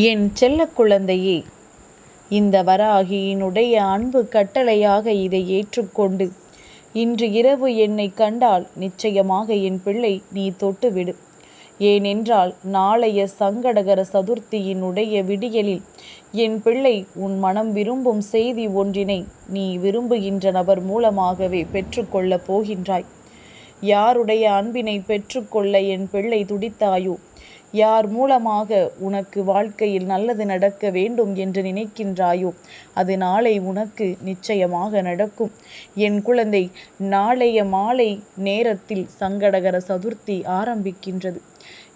என் செல்ல குழந்தையே இந்த வராகியினுடைய அன்பு கட்டளையாக இதை ஏற்றுக்கொண்டு இன்று இரவு என்னை கண்டால் நிச்சயமாக என் பிள்ளை நீ தொட்டுவிடு. ஏனென்றால் நாளைய சங்கடகர சதுர்த்தியினுடைய விடியலில் என் பிள்ளை உன் மனம் விரும்பும் செய்தி ஒன்றினை நீ விரும்புகின்ற நபர் மூலமாகவே பெற்றுக்கொள்ளப் போகின்றாய். யாருடைய அன்பினை பெற்றுக்கொள்ள என் பிள்ளை துடித்தாயோ யார் மூலமாக உனக்கு வாழ்க்கையில் நல்லது நடக்க வேண்டும் என்று நினைக்கின்றாயோ அது நாளை உனக்கு நிச்சயமாக நடக்கும். என் குழந்தை நாளைய மாலை நேரத்தில் சங்கடகர சதுர்த்தி ஆரம்பிக்கின்றது.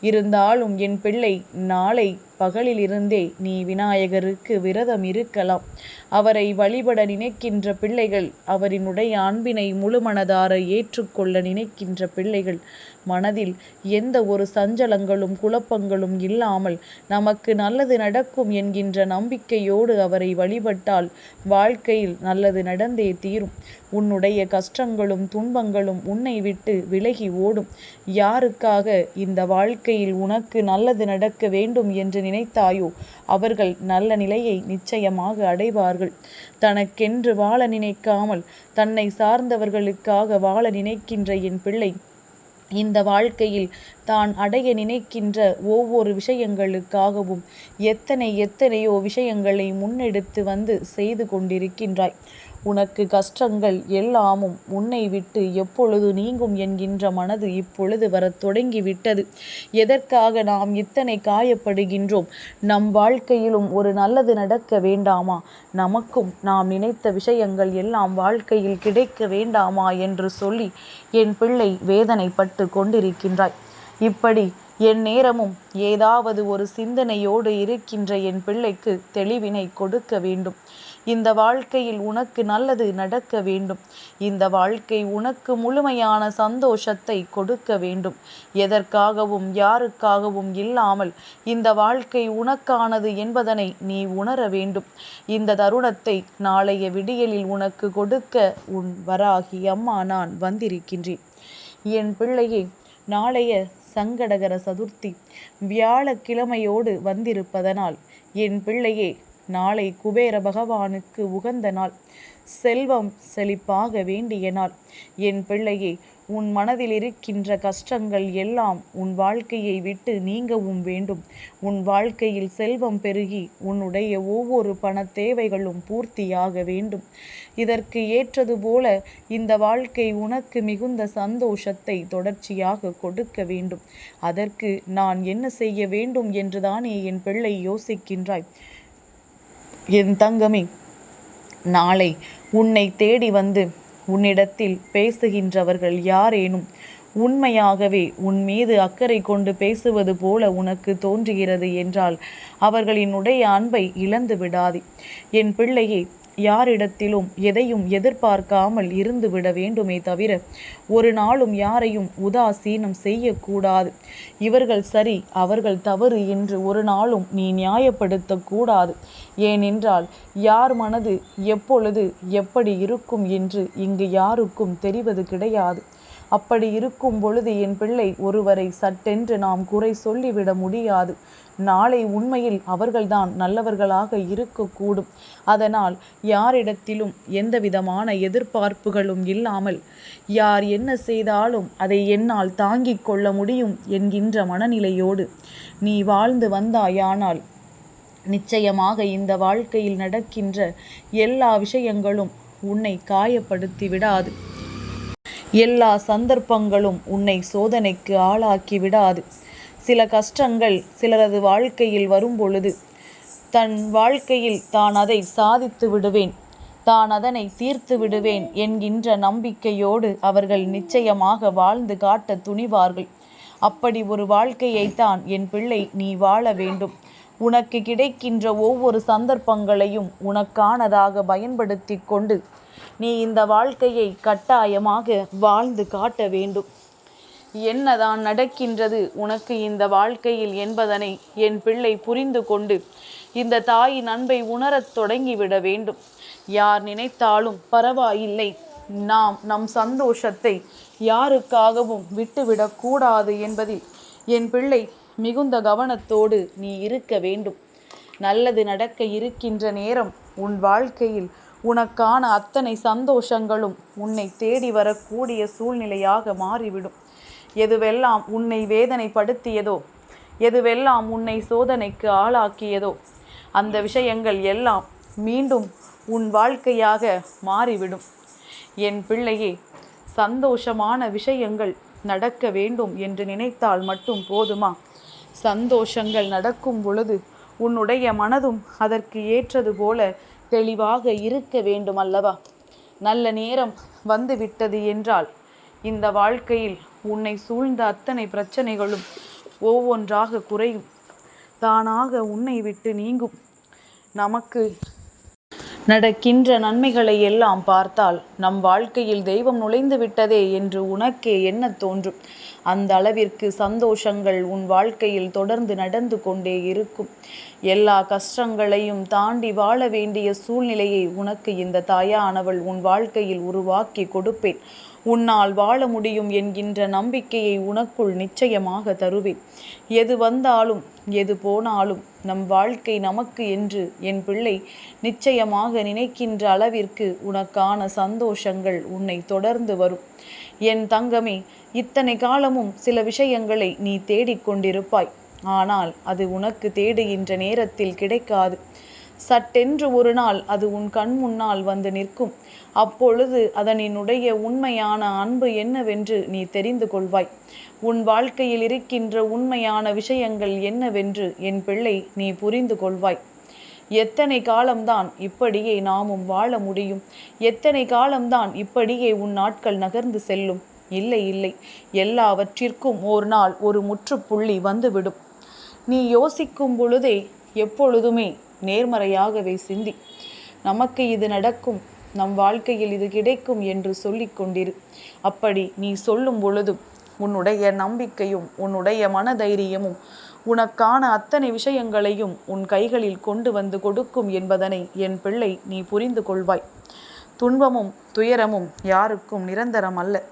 இருந்தாலும் என் பிள்ளை நாளை பகலிலிருந்தே நீ விநாயகருக்கு விரதம் இருக்கலாம். அவரை வழிபட நினைக்கின்ற பிள்ளைகள் அவரினுடைய அன்பினை முழுமனதார ஏற்றுக்கொள்ள நினைக்கின்ற பிள்ளைகள் மனதில் எந்த ஒரு சஞ்சலங்களும் குழப்பங்களும் இல்லாமல் நமக்கு நல்லது நடக்கும் என்கின்ற நம்பிக்கையோடு அவரை வழிபட்டால் வாழ்க்கையில் நல்லது நடந்தே தீரும். உன்னுடைய கஷ்டங்களும் துன்பங்களும் உன்னை விட்டு விலகி ஓடும். யாருக்காக இந்த வாழ்க்கையில் உனக்கு நல்லது நடக்க வேண்டும் என்று நினைத்தாயோ அவர்கள் நல்ல நிலையை நிச்சயமாக அடைவார்கள். தனக்கென்று வாழ நினைக்காமல் தன்னை சார்ந்தவர்களுக்காக வாழ நினைக்கின்ற என் பிள்ளை இந்த வாழ்க்கையில் தான் அடைய நினைக்கின்ற ஒவ்வொரு விஷயங்களுக்காகவும் எத்தனை எத்தனையோ விஷயங்களை முன்னெடுத்து வந்து செய்து கொண்டிருக்கின்றாய். உனக்கு கஷ்டங்கள் எல்லாமும் உன்னை விட்டு எப்பொழுது நீங்கும் என்கின்ற மனது இப்பொழுது வரத் தொடங்கிவிட்டது. எதற்காக நாம் இத்தனை காயப்படுகின்றோம்? நம் வாழ்க்கையிலும் ஒரு நல்லது நடக்க வேண்டாமா? நமக்கும் நாம் நினைத்த விஷயங்கள் எல்லாம் வாழ்க்கையில் கிடைக்க வேண்டாமா என்று சொல்லி என் பிள்ளை வேதனைப்பட்டு கொண்டிருக்கின்றாய். இப்படி என் நேரமும் ஏதாவது ஒரு சிந்தனையோடு இருக்கின்ற என் பிள்ளைக்கு தெளிவினை கொடுக்க வேண்டும். இந்த வாழ்க்கையில் உனக்கு நல்லது நடக்க வேண்டும். இந்த வாழ்க்கை உனக்கு முழுமையான சந்தோஷத்தை கொடுக்க வேண்டும். எதற்காகவும் யாருக்காகவும் இல்லாமல் இந்த வாழ்க்கை உனக்கானது என்பதனை நீ உணர வேண்டும். இந்த தருணத்தை நாளைய விடியலில் உனக்கு கொடுக்க உன் வராகி அம்மா நான் வந்திருக்கின்றேன். என் பிள்ளையே நாளைய சங்கடகர சதுர்த்தி வியாழக்கிழமையோடு வந்திருப்பதனால் என் பிள்ளையே நாளை குபேர பகவானுக்கு உகந்த நாள். செல்வம் செழிப்பாக வேண்டிய நாள். என் பிள்ளையே உன் மனதில் இருக்கின்ற கஷ்டங்கள் எல்லாம் உன் வாழ்க்கையை விட்டு நீங்கவும் வேண்டும். உன் வாழ்க்கையில் செல்வம் பெருகி உன்னுடைய ஒவ்வொரு பண தேவைகளும் பூர்த்தியாக வேண்டும். இதற்கு ஏற்றது போல இந்த வாழ்க்கை உனக்கு மிகுந்த சந்தோஷத்தை தொடர்ச்சியாக கொடுக்க வேண்டும். அதற்கு நான் என்ன செய்ய வேண்டும் என்றுதானே என் பிள்ளை யோசிக்கின்றாய். என் தங்கமே நாளை உன்னை தேடி வந்து உன்னிடத்தில் பேசுகின்றவர்கள் யாரேனும் உண்மையாகவே உன் மீது அக்கறை கொண்டு பேசுவது போல உனக்கு தோன்றுகிறது என்றால் அவர்களினுடைய அன்பை இழந்து விடாதே என் பிள்ளையே யாரிடத்திலும் எதையும் எதிர்பார்க்காமல் இருந்து விட வேண்டுமே தவிர ஒரு நாளும் யாரையும் உதாசீனம் செய்யக்கூடாது. இவர்கள் சரி அவர்கள் தவறு என்று ஒரு நாளும் நீ நியாயப்படுத்தக்கூடாது. ஏனென்றால் யார் மனது எப்பொழுது எப்படி இருக்கும் என்று இங்கு யாருக்கும் தெரிவது கிடையாது. அப்படி இருக்கும் பொழுது என் பிள்ளை ஒருவரை சட்டென்று நாம் குறை சொல்லிவிட முடியாது. நாளை உண்மையில் அவர்கள்தான் நல்லவர்களாக இருக்கக்கூடும். அதனால் யாரிடத்திலும் எந்தவிதமான எதிர்பார்ப்புகளும் இல்லாமல் யார் என்ன செய்தாலும் அதை என்னால் தாங்கிக் கொள்ள முடியும் என்கின்ற மனநிலையோடு நீ வாழ்ந்து வந்தாயானால் நிச்சயமாக இந்த வாழ்க்கையில் நடக்கின்ற எல்லா விஷயங்களும் உன்னை காயப்படுத்தி விடாது. எல்லா சந்தர்ப்பங்களும் உன்னை சோதனைக்கு ஆளாக்கி விடாது. சில கஷ்டங்கள் சிலரது வாழ்க்கையில் வரும்பொழுது தன் வாழ்க்கையில் தான் அதை சாதித்து விடுவேன் தான் அதனை தீர்த்து விடுவேன் என்கின்ற நம்பிக்கையோடு அவர்கள் நிச்சயமாக வாழ்ந்து காட்ட துணிவார்கள். அப்படி ஒரு வாழ்க்கையைத்தான் என் பிள்ளை நீ வாழ வேண்டும். உனக்கு கிடைக்கின்ற ஒவ்வொரு சந்தர்ப்பங்களையும் உனக்கானதாக பயன்படுத்தி கொண்டு நீ இந்த வாழ்க்கையை கட்டாயமாக வாழ்ந்து காட்ட வேண்டும். என்னதான் நடக்கின்றது உனக்கு இந்த வாழ்க்கையில் என்பதனை என் பிள்ளை புரிந்து கொண்டு இந்த தாயின் அன்பை உணரத் தொடங்கிவிட வேண்டும். யார் நினைத்தாலும் பரவாயில்லை. நாம் நம் சந்தோஷத்தை யாருக்காகவும் விட்டுவிடக்கூடாது என்பதில் என் பிள்ளை மிகுந்த கவனத்தோடு நீ இருக்க வேண்டும். நல்லது நடக்க இருக்கின்ற நேரம் உன் வாழ்க்கையில் உனக்கான அத்தனை சந்தோஷங்களும் உன்னை தேடி வரக்கூடிய சூழ்நிலையாக மாறிவிடும். எதுவெல்லாம் உன்னை வேதனைப்படுத்தியதோ? எதுவெல்லாம் உன்னை சோதனைக்கு ஆளாக்கியதோ? அந்த விஷயங்கள் எல்லாம் மீண்டும் உன் வாழ்க்கையாக மாறிவிடும். என் பிள்ளையே சந்தோஷமான விஷயங்கள் நடக்க வேண்டும் என்று நினைத்தால் மட்டும் போதுமா? சந்தோஷங்கள் நடக்கும் பொழுது உன்னுடைய மனதும் அதற்கு ஏற்றது போல தெளிவாக இருக்க வேண்டும் அல்லவா நல்ல நேரம் வந்துவிட்டது என்றால் இந்த வாழ்க்கையில் உன்னை சூழ்ந்த அத்தனை பிரச்சனைகளும் ஒவ்வொன்றாக குறையும். தானாக உன்னை விட்டு நீங்கும். நமக்கு நடக்கின்ற நன்மைகளை எல்லாம் பார்த்தால் நம் வாழ்க்கையில் தெய்வம் நுழைந்து விட்டதே என்று உனக்கே என்ன தோன்றும்? அந்த அளவிற்கு சந்தோஷங்கள் உன் வாழ்க்கையில் தொடர்ந்து நடந்து கொண்டே இருக்கும். எல்லா கஷ்டங்களையும் தாண்டி வாழ வேண்டிய சூழ்நிலையை உனக்கு இந்த தாயானவள் உன் வாழ்க்கையில் உருவாக்கி கொடுப்பேன். உன்னால் வாழ முடியும் என்கின்ற நம்பிக்கையை உனக்குள் நிச்சயமாக தருவேன். எது வந்தாலும் எது போனாலும் நம் வாழ்க்கை நமக்கு என்று என் பிள்ளை நிச்சயமாக நினைக்கின்ற அளவிற்கு உனக்கான சந்தோஷங்கள் உன்னை தொடர்ந்து வரும். என் தங்கமே இத்தனை காலமும் சில விஷயங்களை நீ தேடிக்கொண்டிருப்பாய். ஆனால் அது உனக்கு தேடுகின்ற நேரத்தில் கிடைக்காது. சட்டென்று ஒரு நாள் அது உன் கண் முன்னால் வந்து நிற்கும். அப்பொழுது அதனினுடைய உண்மையான அன்பு என்னவென்று நீ தெரிந்து கொள்வாய். உன் வாழ்க்கையில் இருக்கின்ற உண்மையான விஷயங்கள் என்னவென்று என் பிள்ளை நீ புரிந்து கொள்வாய். எத்தனை காலம்தான் இப்படியே நாமும் வாழ முடியும்? எத்தனை காலம்தான் இப்படியே உன் நாட்கள் நகர்ந்து செல்லும்? இல்லை இல்லை. எல்லாவற்றிற்கும் ஒரு நாள் ஒரு முற்றுப்புள்ளி வந்துவிடும். நீ யோசிக்கும் பொழுதே எப்பொழுதுமே நேர்மறையாகவே சிந்தி. நமக்கு இது நடக்கும். நம் வாழ்க்கையில் இது கிடைக்கும் என்று சொல்லி கொண்டிரு. அப்படி நீ சொல்லும் பொழுதும் உன்னுடைய நம்பிக்கையும் உன்னுடைய மனதைரியமும் உனக்கான அத்தனை விஷயங்களையும் உன் கைகளில் கொண்டு வந்து கொடுக்கும் என்பதனை என் பிள்ளை நீ புரிந்து கொள்வாய். துன்பமும் துயரமும் யாருக்கும் நிரந்தரம் அல்ல.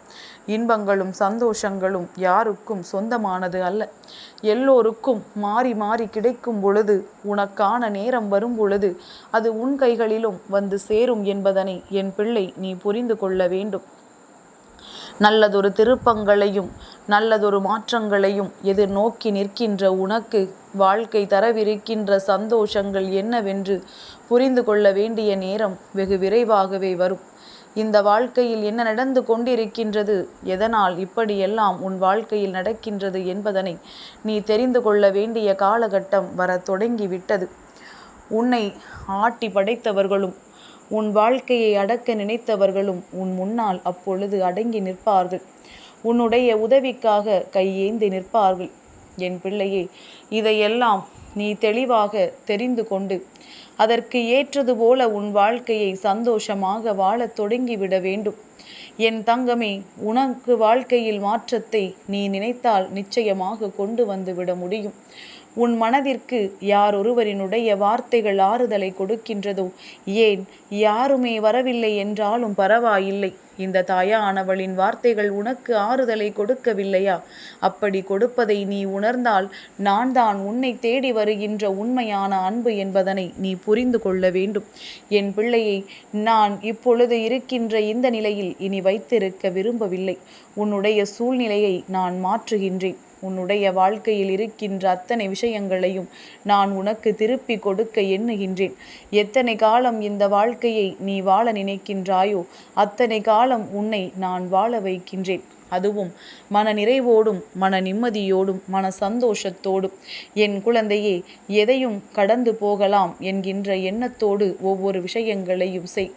இன்பங்களும் சந்தோஷங்களும் யாருக்கும் சொந்தமானது அல்ல. எல்லோருக்கும் மாறி மாறி கிடைக்கும் பொழுது உனக்கான நேரம் வரும் பொழுது அது உன் கைகளிலும் வந்து சேரும் என்பதனை என் பிள்ளை நீ புரிந்து கொள்ள வேண்டும். நல்லதொரு திருப்பங்களையும் நல்லதொரு மாற்றங்களையும் எதிர்நோக்கி நிற்கின்ற உனக்கு வாழ்க்கை தரவிருக்கின்ற சந்தோஷங்கள் என்னவென்று புரிந்து கொள்ள வேண்டிய நேரம் வெகு விரைவாகவே வரும். இந்த வாழ்க்கையில் என்ன நடந்து கொண்டிருக்கின்றது? எதனால் இப்படியெல்லாம் உன் வாழ்க்கையில் நடக்கின்றது என்பதனை நீ தெரிந்து கொள்ள வேண்டிய காலகட்டம் வர தொடங்கிவிட்டது. உன்னை ஆட்டி படைத்தவர்களும் உன் வாழ்க்கையை அடக்க நினைத்தவர்களும் உன் முன்னால் அப்பொழுது அடங்கி நிற்பார்கள். உன்னுடைய உதவிக்காக கையேந்தி நிற்பார்கள். என் பிள்ளையே இதையெல்லாம் நீ தெளிவாக தெரிந்து கொண்டு அதற்கு ஏற்றது போல உன் வாழ்க்கையை சந்தோஷமாக வாழத் தொடங்கிவிட வேண்டும். என் தங்கமே உனக்கு வாழ்க்கையில் மாற்றத்தை நீ நினைத்தால் நிச்சயமாக கொண்டு வந்து விட முடியும். உன் மனதிற்கு யார் ஒருவரினுடைய வார்த்தைகள் ஆறுதலை கொடுக்கின்றதோ? ஏன்? யாருமே வரவில்லை என்றாலும் பரவாயில்லை. இந்த தாயானவளின் வார்த்தைகள் உனக்கு ஆறுதலை கொடுக்கவில்லையா? அப்படி கொடுப்பதை நீ உணர்ந்தால் நான் தான் உன்னை தேடி வருகின்ற உண்மையான அன்பு என்பதனை நீ புரிந்து கொள்ள வேண்டும். என் பிள்ளையை நான் இப்பொழுது இருக்கின்ற இந்த நிலையில் இனி வைத்திருக்க விரும்பவில்லை. உன்னுடைய சூழ்நிலையை நான் மாற்றுகின்றேன். உன்னுடைய வாழ்க்கையில் இருக்கின்ற அத்தனை விஷயங்களையும் நான் உனக்கு திருப்பி கொடுக்க எண்ணுகின்றேன். எத்தனை காலம் இந்த வாழ்க்கையை நீ வாழ நினைக்கின்றாயோ அத்தனை காலம் உன்னை நான் வாழ வைக்கின்றேன். அதுவும் மன நிறைவோடும் மன நிம்மதியோடும் மன சந்தோஷத்தோடும் என் குழந்தையே எதையும் கடந்து போகலாம் என்கின்ற எண்ணத்தோடு ஒவ்வொரு விஷயங்களையும் செய்.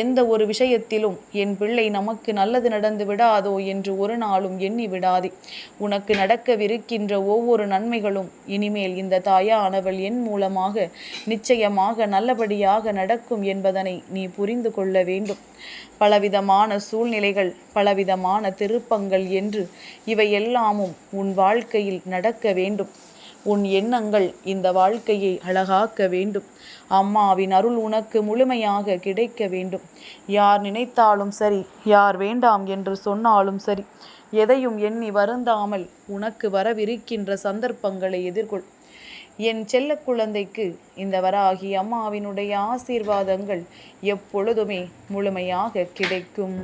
எந்த ஒரு விஷயத்திலும் என் பிள்ளை நமக்கு நல்லது நடந்து விடாதோ என்று ஒரு நாளும் எண்ணி விடாதே. உனக்கு நடக்கவிருக்கின்ற ஒவ்வொரு நன்மைகளும் இனிமேல் இந்த தாயானவள் என் மூலமாக நிச்சயமாக நல்லபடியாக நடக்கும் என்பதனை நீ புரிந்து கொள்ள வேண்டும். பலவிதமான சூழ்நிலைகள் பலவிதமான திருப்பங்கள் என்று இவை எல்லாமும் உன் வாழ்க்கையில் நடக்க வேண்டும். உன் எண்ணங்கள் இந்த வாழ்க்கையை அழகாக்க வேண்டும். அம்மாவின் அருள் உனக்கு முழுமையாக கிடைக்க வேண்டும். யார் நினைத்தாலும் சரி யார் வேண்டாம் என்று சொன்னாலும் சரி எதையும் எண்ணி வருந்தாமல் உனக்கு வரவிருக்கின்ற சந்தர்ப்பங்களை எதிர்கொள். என் செல்ல குழந்தைக்கு இந்த வராகி அம்மாவினுடைய ஆசீர்வாதங்கள் எப்பொழுதுமே முழுமையாக கிடைக்கும்.